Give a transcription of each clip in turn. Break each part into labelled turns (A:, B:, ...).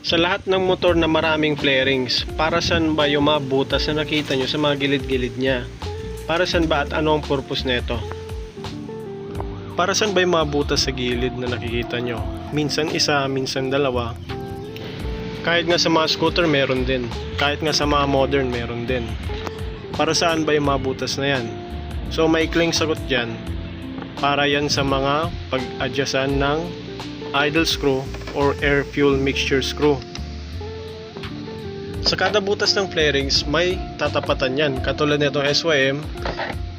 A: Sa lahat ng motor na maraming flarings, para saan ba yung mga butas na nakita nyo sa mga gilid-gilid niya? Para saan ba at ano ang purpose nito? Para saan ba yung mga butas sa gilid na nakikita nyo? Minsan isa, minsan dalawa. Kahit nga sa mga scooter meron din. Kahit nga sa mga modern meron din. Para saan ba yung mga butas na yan? So maikling sagot dyan. Para yan sa mga pag-adjustan ng idle screw or air fuel mixture screw. Sa kada butas ng flarings, may tatapatan yan. Katulad nitong SYM,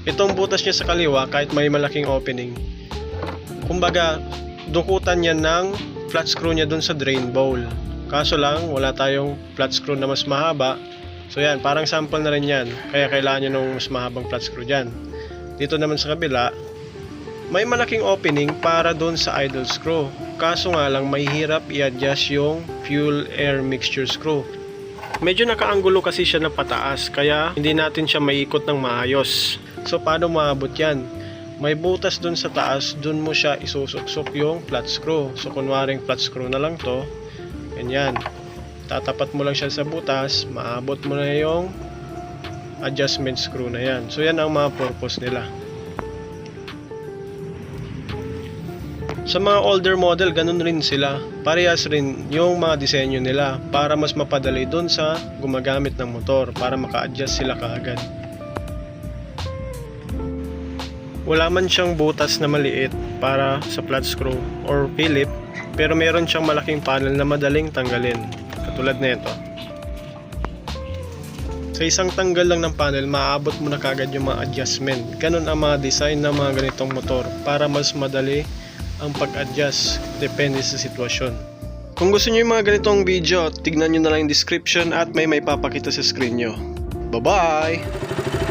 A: itong butas niya sa kaliwa kahit may malaking opening. Kumbaga, dukutan yan ng flat screw niya dun sa drain bowl. Kaso lang, wala tayong flat screw na mas mahaba. So yan, parang sample na rin yan. Kaya kailangan nyo ng mas mahabang flat screw dyan. Dito naman sa kabila, may malaking opening para doon sa idle screw. Kaso nga lang mahirap i-adjust yung fuel air mixture screw. Medyo nakaanggulo kasi siya na pataas kaya hindi natin siya maiikot ng maayos. So paano maabot yan? May butas doon sa taas, doon mo siya isusuksok yung flat screw. So kunwaring flat screw na lang to. Ganyan. Tatapat mo lang siya sa butas, maabot mo na yung adjustment screw na yan. So yan ang mga purpose nila. Sa mga older model, ganun rin sila. Parehas rin yung mga disenyo nila para mas mapadali dun sa gumagamit ng motor para maka-adjust sila kaagad. Wala man siyang butas na maliit para sa flat screw or Philip pero meron siyang malaking panel na madaling tanggalin katulad nito. Sa isang tanggal lang ng panel, maaabot mo na kagad yung mga adjustment. Ganun ang mga design ng mga ganitong motor para mas madali ang pag-adjust depende sa sitwasyon. Kung gusto niyo yung mga ganitong video, tignan nyo na lang yung description at may may papakita sa screen nyo. Bye-bye!